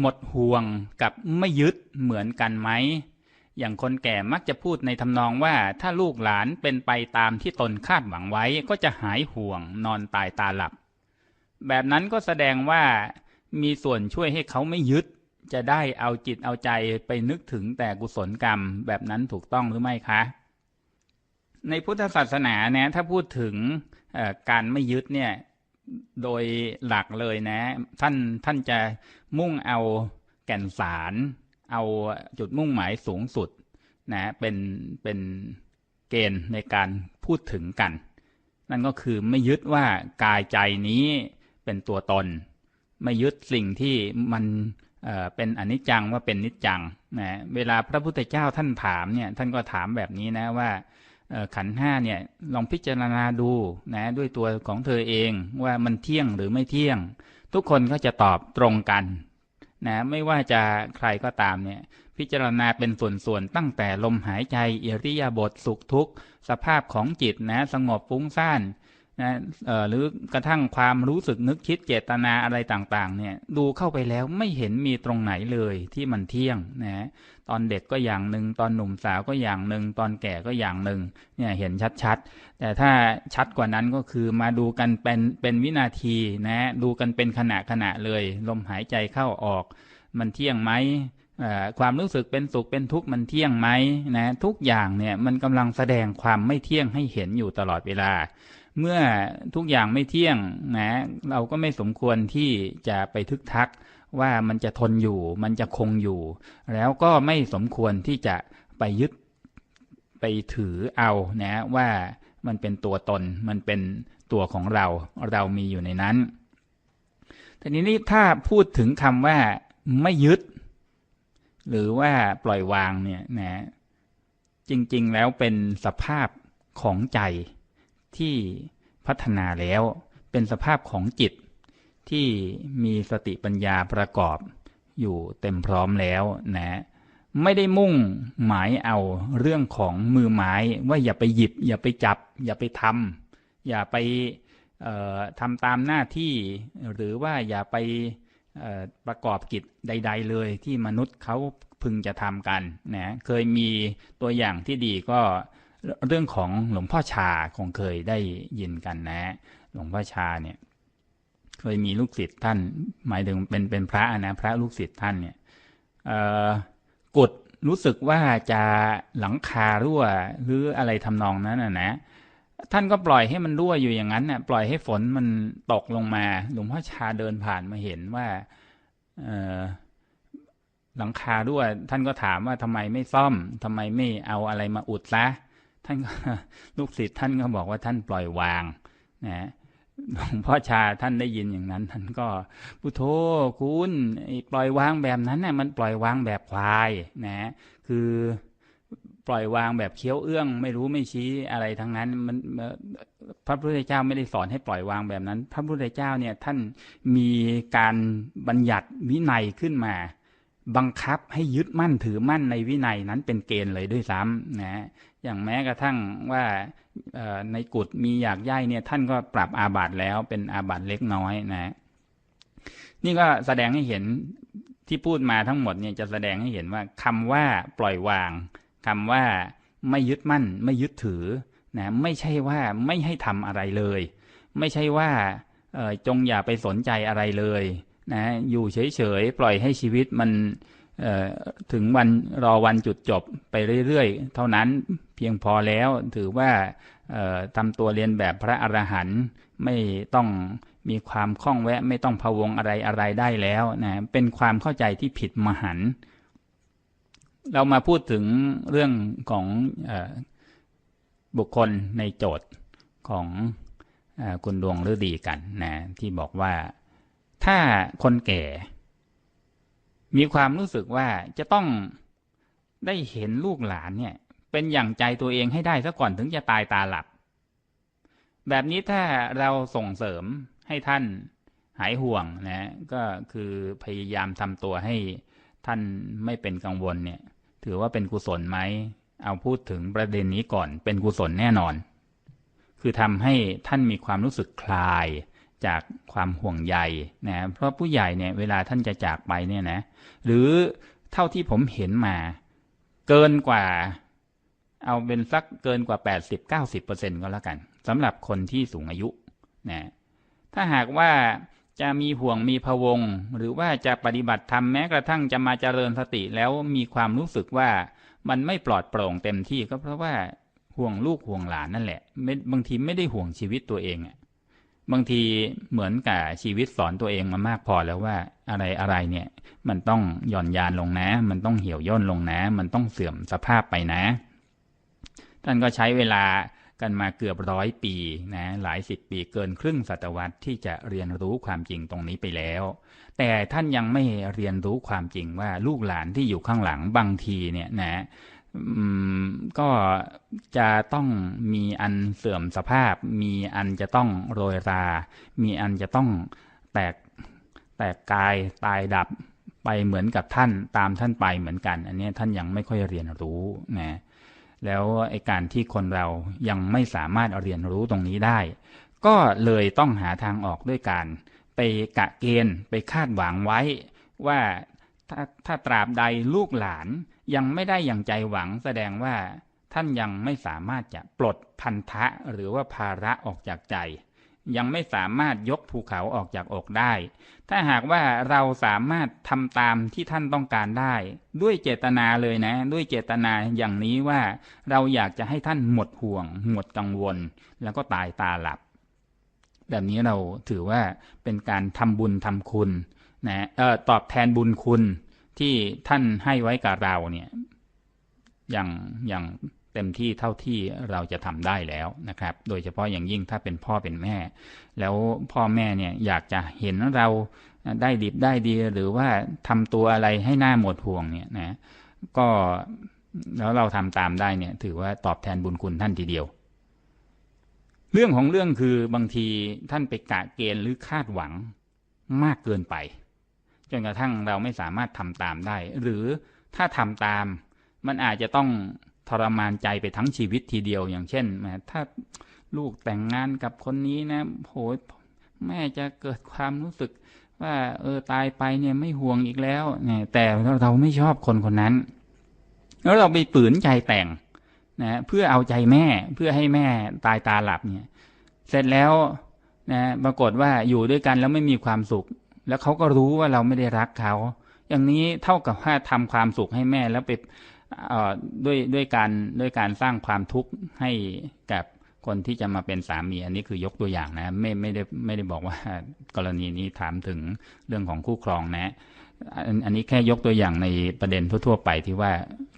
หมดห่วงกับไม่ยึดเหมือนกันไหม อย่างคนแก่มักจะพูดในทำนองว่า ถ้าลูกหลานเป็นไปตามที่ตนคาดหวังไว้ก็จะหายห่วงนอนตายตาหลับ แบบนั้นก็แสดงว่ามีส่วนช่วยให้เขาไม่ยึด จะได้เอาจิตเอาใจไปนึกถึงแต่กุศลกรรม แบบนั้นถูกต้องหรือไม่คะ ในพุทธศาสนาเนี่ยถ้าพูดถึงการไม่ยึดเนี่ย โดยหลักเลยนะ ท่านท่านจะมุ่งเอาแก่นสาร เอาจุดมุ่งหมายสูงสุดนะเป็นเป็นเกณฑ์ในการพูดถึงกัน นั่นก็คือไม่ยึดว่ากายใจนี้เป็นตัวตน ไม่ยึดสิ่งที่มันเเป็นอนิจจังว่าเป็นนิจจังนะเวลาพระพุทธเจ้าท่านถามเนี่ยท่านก็ถามแบบนี้นะว่า ขันห้าเนี่ยลองพิจารณาดูนะด้วยตัวของเธอเองว่ามันเที่ยงหรือไม่เที่ยง ทุกคนก็จะตอบตรงกันนะไม่ว่าจะใครก็ตามเนี่ยพิจารณาเป็นส่วนๆตั้งแต่ลมหายใจเอริยาบถสุขทุกข์ สภาพของจิตนะสงบฟุ้งซ่านนะหรือกระทั่งความรู้สึกนึกคิดเจตนาอะไรต่างๆเนี่ยดูเข้าไปแล้วไม่เห็นมีตรงไหนเลยที่มันเที่ยงนะ ตอนเด็กก็อย่างหนึ่งตอนหนุ่มสาวก็อย่างหนึ่งตอนแก่ก็อย่างหนึ่งเนี่ยเห็นชัดๆ แต่ถ้าชัดกว่านั้นก็คือมาดูกันเป็นเป็นวินาทีนะดูกันเป็นขณะขณะเลย ลมหายใจเข้าออก มันเที่ยงไหมความรู้สึกเป็นสุขเป็นทุกข์มันเที่ยงไหมนะทุกอย่างเนี่ยมันกำลังแสดงความไม่เที่ยงให้เห็นอยู่ตลอดเวลา เมื่อทุกอย่างไม่เที่ยงนะเราก็ไม่สมควรที่จะไปทึกทัก ว่ามันจะทนอยู่ มันจะคงอยู่ แล้วก็ไม่สมควรที่จะไปยึดไปถือเอานะว่ามันเป็นตัวตน มันเป็นตัวของเรา เรามีอยู่ในนั้นทีนี้นี่ถ้าพูดถึงคำว่าไม่ยึด หรือว่าปล่อยวางเนี่ยนะจริงๆแล้วเป็นสภาพของใจที่พัฒนาแล้ว เป็นสภาพของจิต ที่มีสติปัญญาประกอบอยู่เต็มพร้อมแล้วนะ ไม่ได้มุ่งหมายเอาเรื่องของมือไม้ว่าอย่าไปหยิบ อย่าไปจับ อย่าไปทำอย่าไปทำตามหน้าที่ หรือว่าอย่าไปประกอบกิจใด ๆ เลยที่มนุษย์เขาพึงจะทำกันนะเคยมีตัวอย่างที่ดีก็เรื่องของหลวงพ่อชาคงเคยได้ยินกันนะ หลวงพ่อชาเนี่ย เคยมีลูกศิษย์ท่าน หมายถึงเป็นเป็นพระนะพระลูกศิษย์ท่านเนี่ยกดรู้สึกว่าจะหลังคารั่วหรืออะไรทำนองนั้นนะนะท่านก็ปล่อยให้มันรั่วอยู่อย่างนั้นน่ะปล่อยให้ฝนมันตกลงมาหลวงพ่อชาเดินผ่านมาเห็นว่าหลังคารั่ว ท่านก็ถามว่าทำไมไม่ซ่อมทำไมไม่เอาอะไรมาอุดซะท่านก็ลูกศิษย์ท่านก็บอกว่าท่านปล่อยวางนะ หลวงพ่อชาท่านได้ยินอย่างนั้น ท่านก็พุทโธคุณปล่อยวางแบบนั้นน่ะมันปล่อยวางแบบควายนะ คือปล่อยวางแบบเคี้ยวเอื้อง ไม่รู้ไม่ชี้อะไรทั้งนั้น มันพระพุทธเจ้าไม่ได้สอนให้ปล่อยวางแบบนั้น พระพุทธเจ้าเนี่ยท่านมีการบัญญัติวินัยขึ้นมา บังคับให้ยึดมั่นถือมั่นในวินัยนั้นเป็นเกณฑ์เลยด้วยซ้ำนะ อย่างแม้กระทั่งว่าในกุฏมีอยากย่ายเนี่ยท่านก็ปรับอาบัติแล้วเป็นอาบัติเล็กน้อยนะ นี่ก็แสดงให้เห็นที่พูดมาทั้งหมดเนี่ยจะแสดงให้เห็นว่าคำว่าปล่อยวางคำว่าไม่ยึดมั่น ไม่ยึดถือนะไม่ใช่ว่าไม่ให้ทำอะไรเลย ไม่ใช่ว่าจงอย่าไปสนใจอะไรเลยนะอยู่เฉยๆปล่อยให้ชีวิตมันถึงวันรอวันจุดจบไปเรื่อยๆ เท่านั้น เพียงพอแล้วถือว่าทำตัวเรียนแบบพระอรหันต์ไม่ต้องมีความคล่องแวะไม่ต้องพะวงอะไรอะไรได้แล้วนะเป็นความเข้าใจที่ผิดมหันต์เรามาพูดถึงเรื่องของอบุคคลในโจทย์ของออคุณดวงฤดีกันนะที่บอกว่าถ้าคนแก่ มีความรู้สึกว่าจะต้องได้เห็นลูกหลานเนี่ย เป็นอย่างใจตัวเองให้ได้ซะก่อนถึงจะตายตาหลับ แบบนี้ถ้าเราส่งเสริมให้ท่านหายห่วงนะก็คือพยายามทำตัวให้ท่านไม่เป็นกังวลเนี่ย ถือว่าเป็นกุศลไหมเอาพูดถึงประเด็นนี้ก่อนเป็นกุศลแน่นอน คือทำให้ท่านมีความรู้สึกคลายจากความห่วงใยนะเพราะผู้ใหญ่เนี่ยเวลาท่านจะจากไปเนี่ยนะ หรือเท่าที่ผมเห็นมา เกินกว่า เอาเป็นสักเกินกว่า 80-90%ก็แล้วกันสำหรับคนที่สูงอายุนะถ้าหากว่าจะมีห่วงมีพะวง หรือว่าจะปฏิบัติธรรมแม้กระทั่งจะมาเจริญสติแล้วมีความรู้สึกว่ามันไม่ปลอดโปร่งเต็มที่ก็เพราะว่าห่วงลูกห่วงหลานนั่นแหละบางทีไม่ได้ห่วงชีวิตตัวเองอะบางทีเหมือนกับชีวิตสอนตัวเองมามากพอแล้วว่าอะไรอะไรเนี่ย มันต้องหย่อนยานลงนะ มันต้องเหี่ยวย่นลงนะ มันต้องเสื่อมสภาพไปนะ ท่านก็ใช้เวลากันมาเกือบร้อยปีนะหลายสิบปีเกินครึ่งศตวรรษที่จะเรียนรู้ความจริงตรงนี้ไปแล้ว แต่ท่านยังไม่เรียนรู้ความจริงว่าลูกหลานที่อยู่ข้างหลังบางทีเนี่ยนะก็จะต้องมีอันเสื่อมสภาพ มีอันจะต้องโรยรา มีอันจะต้องแตกแตกกายตายดับไปเหมือนกับท่านตามท่านไปเหมือนกัน อันนี้ท่านยังไม่ค่อยเรียนรู้นะ แล้วไอการที่คนเรายังไม่สามารถเรียนรู้ตรงนี้ได้ ก็เลยต้องหาทางออกด้วยการ ไปกะเกณฑ์ไปคาดหวังไว้ว่าถ้าถ้าตราบใดลูกหลานยังไม่ได้อย่างใจหวังแสดงว่าท่านยังไม่สามารถจะปลดพันธะหรือว่าภาระออกจากใจ ยังไม่สามารถยกภูเขาออกจากอกได้ ถ้าหากว่าเราสามารถทำตามที่ท่านต้องการได้ ด้วยเจตนาเลยนะ ด้วยเจตนาอย่างนี้ว่าเราอยากจะให้ท่านหมดห่วง หมดกังวล แล้วก็ตายตาหลับ แบบนี้เราถือว่าเป็นการทำบุญทำคุณนะเออตอบแทนบุญคุณที่ท่านให้ไว้กับเราเนี่ยอย่างอย่าง เต็มที่เท่าที่เราจะทำได้แล้วนะครับ โดยเฉพาะอย่างยิ่งถ้าเป็นพ่อเป็นแม่ แล้วพ่อแม่เนี่ยอยากจะเห็นเราได้ดีได้ดี หรือว่าทำตัวอะไรให้หน้าหมดห่วงเนี่ยนะก็แล้วเราทำตามได้เนี่ย ถือว่าตอบแทนบุญคุณท่านทีเดียว เรื่องของเรื่องคือบางทีท่านไปกะเกณฑ์หรือคาดหวังมากเกินไป จนกระทั่งเราไม่สามารถทำตามได้ หรือถ้าทำตามมันอาจจะต้อง ทรมานใจไปทั้งชีวิตทีเดียวอย่างเช่นแมถ้าลูกแต่งงานกับคนนี้นะโหแม่จะเกิดความรู้สึกว่า เออตายไปเนี่ยไม่ห่วงอีกแล้วเนี่ยแต่เราไม่ชอบคนคนนั้น แล้วเราไปปืนใจแต่งนะเพื่อเอาใจแม่เพื่อให้แม่ตายตาหลับเนี่ย เสร็จแล้วนะปรากฏว่าอยู่ด้วยกันแล้วไม่มีความสุข แล้วเขาก็รู้ว่าเราไม่ได้รักเขา อย่างนี้เท่ากับว่าทำความสุขให้แม่แล้วไป ด้วยด้วยการด้วยการสร้างความทุกข์ให้กับคนที่จะมาเป็นสามีอันนี้คือยกตัวอย่างนะ ไม่ไม่ได้ไม่ได้บอกว่ากรณีนี้ถามถึงเรื่องของคู่ครองนะ อันนี้แค่ยกตัวอย่างในประเด็นทั่วๆไปที่ว่า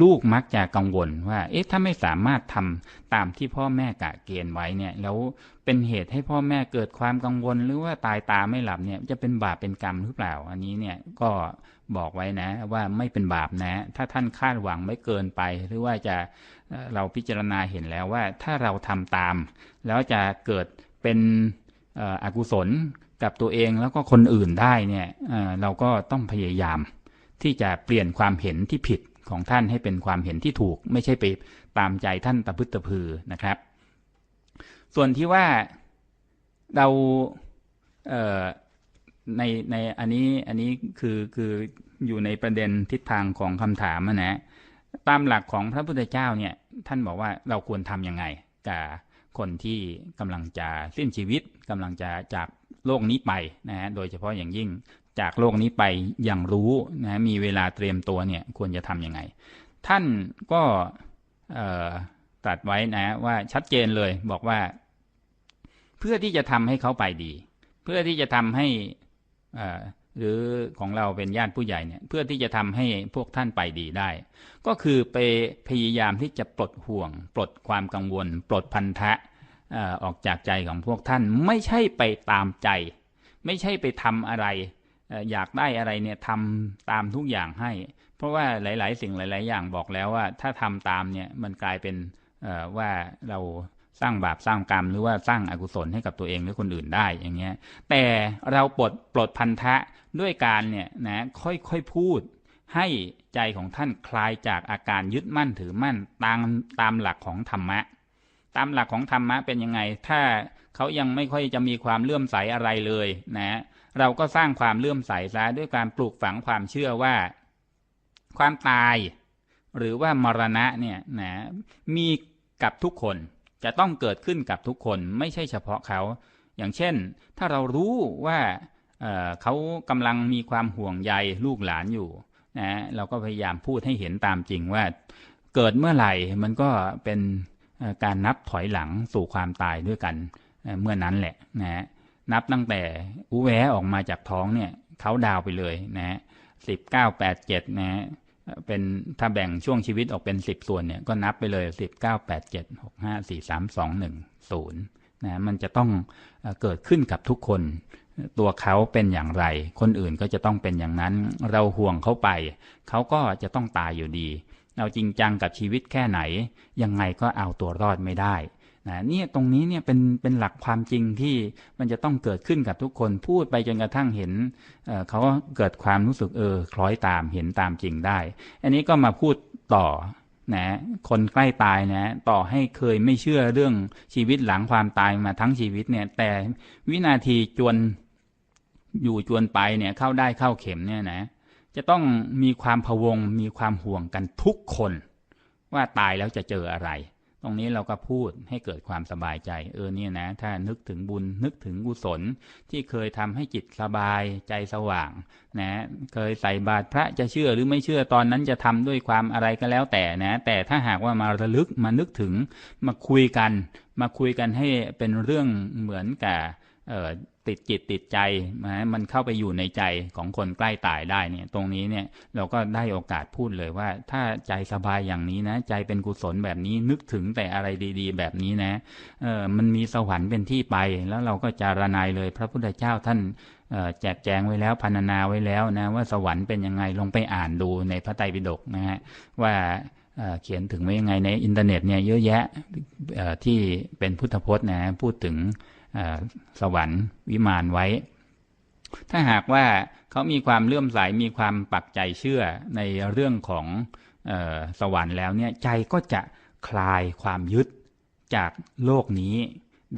ลูกมักจะกังวลว่า เอ๊ะถ้าไม่สามารถทำตามที่พ่อแม่กะเกณฑ์ไว้เนี่ย แล้วเป็นเหตุให้พ่อแม่เกิดความกังวล หรือว่าตายตาไม่หลับเนี่ย จะเป็นบาปเป็นกรรมหรือเปล่า อันนี้เนี่ยก็บอกไว้นะ ว่าไม่เป็นบาปนะ ถ้าท่านคาดหวังไม่เกินไป หรือว่าจะเราพิจารณาเห็นแล้วว่าถ้าเราทำตาม แล้วจะเกิดเป็นอกุศล กับตัวเองแล้วก็คนอื่นได้เนี่ยเราก็ต้องพยายาม ที่จะเปลี่ยนความเห็นที่ผิดของท่านให้เป็นความเห็นที่ถูก ไม่ใช่ไปตามใจท่านตะพึตตะพือนะครับ ส่วนที่ว่าเราเในในอันนี้อันนี้คือคืออยู่ในประเด็นทิศทางของคำถามนะตามหลักของพระพุทธเจ้าเนี่ยท่านบอกว่าเราควรทำยังไงกับคนที่กำลังจะสิ้นชีวิตกำลังจะจาก โลกนี้ไปนะฮะโดยเฉพาะอย่างยิ่งจากโลกนี้ไปอย่างรู้นะมีเวลาเตรียมตัวเนี่ยควรจะทำยังไง ท่านก็ตรัสไว้นะว่าชัดเจนเลยบอกว่า เพื่อที่จะทำให้เขาไปดี เพื่อที่จะทำให้หรือของเราเป็นญาติผู้ใหญ่เนี่ยเพื่อที่จะทำให้พวกท่านไปดีได้ ก็คือไปพยายามที่จะปลดห่วง ปลดความกังวล ปลดพันธะ ออกจากใจของพวกท่านไม่ใช่ไปตามใจ ไม่ใช่ไปทำอะไร อยากได้อะไรเนี่ยทำตามทุกอย่างให้ เพราะว่าหลาย ๆ สิ่งหลาย ๆ อย่างบอกแล้วว่า ถ้าทำตามเนี่ยมันกลายเป็นว่าเราสร้างบาปสร้างกรรมหรือว่าสร้างอากุศลให้กับตัวเองหรือคนอื่นได้อย่างเงี้ยแต่เราปลดปลดพันธะด้วยการเนี่ยนะค่อยๆพูด ให้ใจของท่านคลายจากอาการยึดมั่นถือมั่นตามตามหลักของธรรมะ ตามหลักของธรรมะเป็นยังไง ถ้าเขายังไม่ค่อยจะมีความเลื่อมใสอะไรเลยนะ เราก็สร้างความเลื่อมใสซะด้วยการปลูกฝังความเชื่อว่า ความตาย หรือว่ามรณะเนี่ยนะมีกับทุกคนจะต้องเกิดขึ้นกับทุกคนไม่ใช่เฉพาะเขา อย่างเช่น ถ้าเรารู้ว่าเเขากำลังมีความห่วงใยลูกหลานอยู่นะเราก็พยายามพูดให้เห็นตามจริงว่า เกิดเมื่อไหร่มันก็เป็น การนับถอยหลังสู่ความตายด้วยกันเมื่อนั้นแหละนะนับตั้งแต่อุแวออกมาจากท้องเนี่ยเขาดาวไปเลยนะสิบเก้าแปดเจ็ดนะเป็นถ้าแบ่งช่วงชีวิตออกเป็นสิบส่วนเนี่ยก็นับไปเลยสิบเก้าแปดเจ็ดหกห้าสี่สามสองหนึ่งศูนย์นะมันจะต้องเกิดขึ้นกับทุกคน ตัวเขาเป็นอย่างไร คนอื่นก็จะต้องเป็นอย่างนั้น เราห่วงเขาไป เขาก็จะต้องตายอยู่ดี เราจริงจังกับชีวิตแค่ไหน ยังไงก็เอาตัวรอดไม่ได้นะเนี่ยตรงนี้เนี่ยเป็นเป็นหลักความจริงที่มันจะต้องเกิดขึ้นกับทุกคนพูดไปจนกระทั่งเห็นเเขาเกิดความรู้สึกเออคล้อยตามเห็นตามจริงได้ อันนี้ก็มาพูดต่อนะคนใกล้ตายนะต่อให้เคยไม่เชื่อเรื่องชีวิตหลังความตายมาทั้งชีวิตเนี่ย แต่วินาทีจวนอยู่จวนไปเนี่ยเข้าได้เข้าเข็มเนี่ยนะ จะต้องมีความพวง มีความห่วงกันทุกคน ว่าตายแล้วจะเจออะไร ตรงนี้เราก็พูดให้เกิดความสบายใจ เออเนี่ยนะ ถ้านึกถึงบุญนึกถึงกุศลที่เคยทำให้จิตสบายใจสว่าง นะ เคยใส่บาตรพระจะเชื่อหรือไม่เชื่อตอนนั้นจะทำด้วยความอะไรก็แล้วแต่นะ แต่ถ้าหากว่ามาระลึกมานึกถึงมาคุยกัน มาคุยกันให้เป็นเรื่องเหมือนกับ ติดจิตติดใจนะมันเข้าไปอยู่ในใจของคนใกล้ตายได้เนี่ย ตรงนี้เนี่ยเราก็ได้โอกาสพูดเลยว่า ถ้าใจสบายอย่างนี้นะ ใจเป็นกุศลแบบนี้นึกถึงแต่อะไรดีๆ แบบนี้นะเออมันมีสวรรค์เป็นที่ไป แล้วเราก็จารนายเลยพระพุทธเจ้าท่านแจกแจงไว้แล้วพันนาไว้แล้วนะว่าสวรรค์เป็นยังไงลงไปอ่านดูในพระไตรปิฎกนะฮะว่าเขียนถึงไว้ยังไงในอินเทอร์เน็ตเนี่ยเยอะแยะที่เป็นพุทธพจน์นะพูดถึง สวรรค์วิมานไว้ ถ้าหากว่าเขามีความเลื่อมใสมีความปักใจเชื่อในเรื่องของอสวรรค์แล้วเนี่ยใจก็จะคลายความยึดจากโลกนี้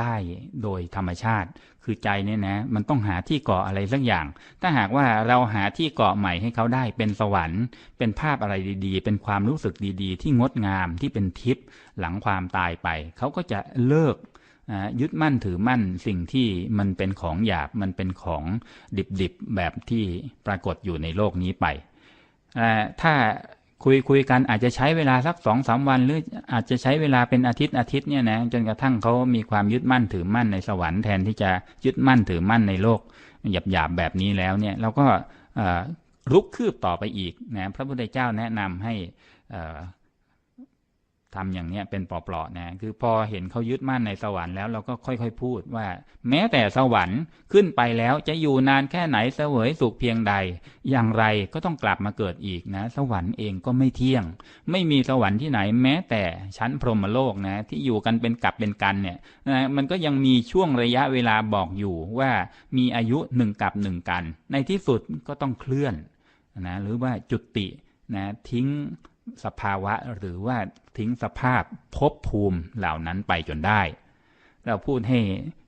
ได้โดยธรรมชาติ คือใจเนี่ยนะ มันต้องหาที่เกาะอะไรสักอย่าง ถ้าหากว่าเราหาที่เกาะใหม่ให้เขาได้เป็นสวรรค์ เป็นภาพอะไรดีๆ เป็นความรู้สึกดีๆ ที่งดงามที่เป็นทิพย์หลังความตายไป เขาก็จะเลิก ยึดมั่นถือมั่นสิ่งที่มันเป็นของหยาบมันเป็นของดิบๆแบบที่ปรากฏอยู่ในโลกนี้ไป ถ้าคุยคุยกันอาจจะใช้เวลาสักสองสามวัน หรืออาจจะใช้เวลาเป็นอาทิตย์อาทิตย์เนี่ยนะจนกระทั่งเขามีความยึดมั่นถือมั่นในสวรรค์แทนที่จะยึดมั่นถือมั่นในโลกหยาบๆแบบนี้แล้วเนี่ยเราก็รุกคืบต่อไปอีกนะพระพุทธเจ้าแนะนำให้ ทำอย่างเนี้ยเป็นปลอกๆนะคือพอเห็นเขายึดมั่นในสวรรค์แล้วเราก็ค่อยๆพูดว่า แม้แต่สวรรค์ขึ้นไปแล้วจะอยู่นานแค่ไหนเสวยสุขเพียงใด อย่างไรก็ต้องกลับมาเกิดอีกนะ สวรรค์เองก็ไม่เที่ยง ไม่มีสวรรค์ที่ไหน แม้แต่ชั้นพรหมโลกนะที่อยู่กันเป็นกลับเป็นกันเนี่ยนะมันก็ยังมีช่วงระยะเวลาบอกอยู่ว่ามีอายุหนึ่งกับหนึ่งกัน ในที่สุดก็ต้องเคลื่อนนะหรือว่าจุตินะทิ้ง สภาวะหรือว่าทิ้งสภาพภพภูมิเหล่านั้นไปจนได้ เราพูดให้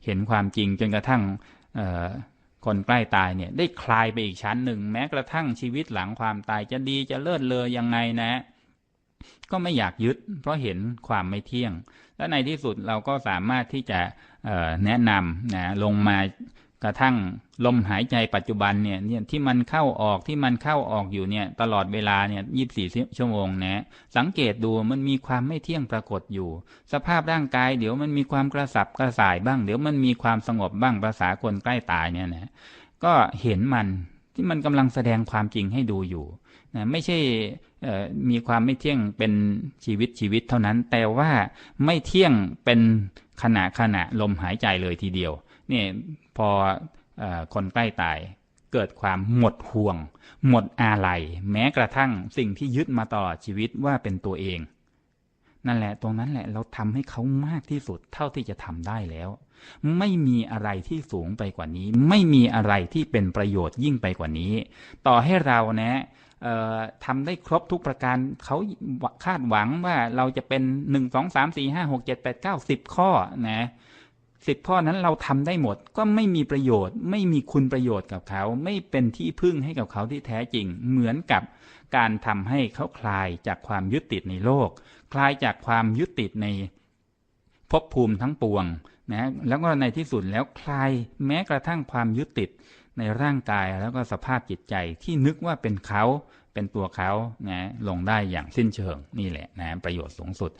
เห็นความจริงจนกระทั่งคนใกล้ตายเนี่ยได้คลายไปอีกชั้นหนึ่ง แม้กระทั่งชีวิตหลังความตายจะดีจะเลิศเลอยังไงนะ ก็ไม่อยากยึด เพราะเห็นความไม่เที่ยง และในที่สุดเราก็สามารถที่จะแนะนำนะลงมา ระทั่งลมหายใจปัจจุบันเนี่ยเนี่ยที่มันเข้าออกที่มันเข้าออกอยู่เนี่ยตลอดเวลาเนี่ยยีิบสี่ชั่วโมงนะสังเกตดูมันมีความไม่เที่ยงปรากฏอยู่ สภาพร่างกายเดี๋ยวมันมีความกระสับกระส่ายบ้าง เดี๋ยวมันมีความสงบบ้างภาษาคนใกล้ตายเนี่ยนะก็เห็นมันที่มันกำลังแสดงความจริงให้ดูอยู่นะไม่ใช่มีความไม่เที่ยงเป็นชีวิตชีวิตเท่านั้น แต่ว่าไม่เที่ยงเป็นขณะขณะลมหายใจเลยทีเดียว นี่ยพออคนใกล้ตายเกิดความหมดห่วง หมดอาลัยแม้กระทั่งสิ่งที่ยึดมาตลอดชีวิตว่าเป็นตัวเอง นั่นแหละตรงนั้นแหละเราทำให้เขามากที่สุดเท่าที่จะทำได้แล้ว ไม่มีอะไรที่สูงไปกว่านี้ ไม่มีอะไรที่เป็นประโยชน์ยิ่งไปกว่านี้ ต่อให้เรานะทำได้ครบทุกประการเขาคาดหวังว่าเราจะเป็นหนึ่งสองสามสี่ห้าหกเจ็ดแปดเก้าสิบข้อนะ สิบข้อนั้นเราทำได้หมดก็ไม่มีประโยชน์ ไม่มีคุณประโยชน์กับเขา ไม่เป็นที่พึ่งให้กับเขาที่แท้จริง เหมือนกับการทำให้เขาคลายจากความยึดติดในโลก คลายจากความยึดติดในภพภูมิทั้งปวงนะแล้วก็ในที่สุดแล้วคลายแม้กระทั่งความยึดติดในร่างกายแล้วก็สภาพจิตใจที่นึกว่าเป็นเขาเป็นตัวเขานะลงได้อย่างสิ้นเชิงนี่แหละนะประโยชน์สูงสุด